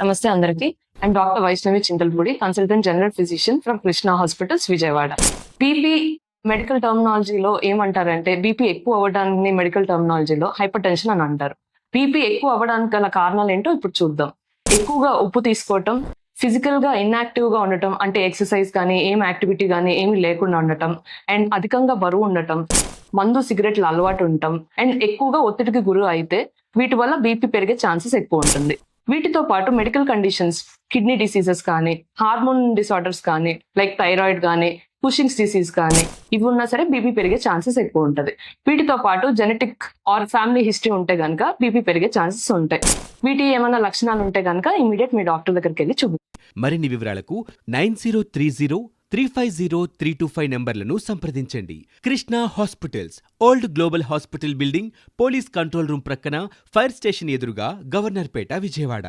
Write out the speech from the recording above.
నమస్తే అందరికి. And doctor Vaishnavi Chintalpudi consultant general physician from Krishna hospitals Vijayawada BP medical టర్మినాలజీలో ఏమంటారంటే BP ఎక్కువ అవ్వడానికి మెడికల్ టర్మినాలజీలో హైపర్ టెన్షన్ అని అంటారు. బీపీ ఎక్కువ అవ్వడానికి గల కారణాలు ఏంటో ఇప్పుడు చూద్దాం. ఎక్కువగా ఉప్పు తీసుకోవటం ఫిజికల్గా ఇన్యాక్టివ్గా ఉండటం అంటే ఎక్సర్సైజ్ కానీ ఏం యాక్టివిటీ కానీ ఏమి లేకుండా ఉండటం అండ్ అధికంగా బరువు ఉండటం మందు సిగరెట్లు అలవాటు ఉండటం అండ్ ఎక్కువగా ఒత్తిడికి గురి అయితే వీటి వల్ల బీపీ పెరిగే ఛాన్సెస్ ఎక్కువ ఉంటుంది. వీటితో పాటు మెడికల్ కండిషన్స్ కిడ్నీ డిసీజెస్ కానీ హార్మోన్ డిసార్డర్స్ కానీ లైక్ థైరాయిడ్ కానీ పుషింగ్స్ డిసీజ్ కానీ ఇవి ఉన్నా సరే బీపీ పెరిగే ఛాన్సెస్ ఎక్కువ ఉంటుంది. వీటితో పాటు జెనెటిక్ ఆర్ ఫ్యామిలీ హిస్టరీ ఉంటే కనుక బీపీ పెరిగే ఛాన్సెస్ ఉంటాయి. వీటి ఏమైనా లక్షణాలు ఉంటే కనుక ఇమీడియట్ మీ డాక్టర్ దగ్గరికి వెళ్ళి చూపు మరిన్ని వివరాలకు nine zero three zero three five zero three two five నెంబర్లను సంప్రదించండి. Krishna hospitals old global hospital building police control room ప్రక్కన ఫైర్ స్టేషన్ ఎదురుగా గవర్నర్పేట విజయవాడ.